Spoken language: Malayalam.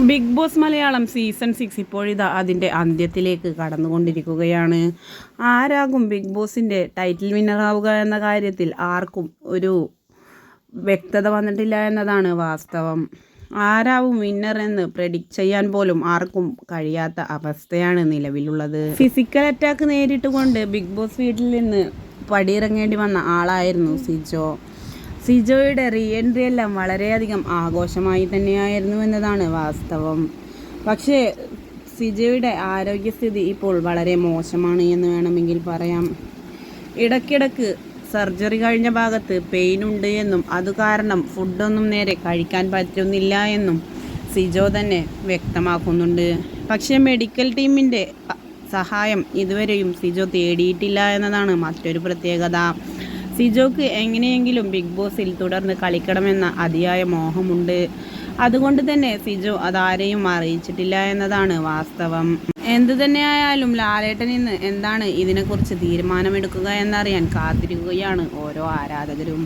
Big boss Malayalam season six ഇപ്പോഴിതാ അതിന്റെ അന്ത്യത്തിലേക്ക് കടന്നുകൊണ്ടിരിക്കുകയാണ്. ആരാകും ബിഗ് ബോസിന്റെ ടൈറ്റിൽ വിന്നറാവുക എന്ന കാര്യത്തിൽ ആർക്കും ഒരു വ്യക്തത വന്നിട്ടില്ല എന്നതാണ് വാസ്തവം. ആരാവും വിന്നർ എന്ന് പ്രെഡിക്റ്റ് ചെയ്യാൻ പോലും ആർക്കും കഴിയാത്ത അവസ്ഥയാണ് നിലവിലുള്ളത്. ഫിസിക്കൽ അറ്റാക്ക് നേരിട്ടുകൊണ്ട് ബിഗ് ബോസ് വീട്ടിൽ നിന്ന് പടിയിറങ്ങേണ്ടി വന്ന ആളായിരുന്നു സിജോ. സിജോയുടെ റീ എൻട്രി എല്ലാം വളരെയധികം ആഘോഷമായി തന്നെയായിരുന്നു എന്നതാണ് വാസ്തവം. പക്ഷേ സിജോയുടെ ആരോഗ്യസ്ഥിതി ഇപ്പോൾ വളരെ മോശമാണ് എന്ന് വേണമെങ്കിൽ പറയാം. ഇടയ്ക്കിടയ്ക്ക് സർജറി കഴിഞ്ഞ ഭാഗത്ത് പെയിൻ ഉണ്ട് എന്നും അത് കാരണം ഫുഡൊന്നും നേരെ കഴിക്കാൻ പറ്റുന്നില്ല എന്നും സിജോ തന്നെ വ്യക്തമാക്കുന്നുണ്ട്. പക്ഷേ മെഡിക്കൽ ടീമിന്റെ സഹായം ഇതുവരെയും സിജോ തേടിയിട്ടില്ല എന്നതാണ് മറ്റൊരു പ്രത്യേകത. സിജോക്ക് എങ്ങനെയെങ്കിലും ബിഗ് ബോസിൽ തുടർന്ന് കളിക്കണമെന്ന അതിയായ മോഹമുണ്ട്. അതുകൊണ്ട് തന്നെ സിജോ അതാരെയും അറിയിച്ചിട്ടില്ല എന്നതാണ് വാസ്തവം. എന്തു തന്നെയായാലും ലാലേട്ടൻ ഇന്ന് എന്താണ് ഇതിനെക്കുറിച്ച് തീരുമാനമെടുക്കുക എന്നറിയാൻ കാത്തിരിക്കുകയാണ് ഓരോ ആരാധകരും.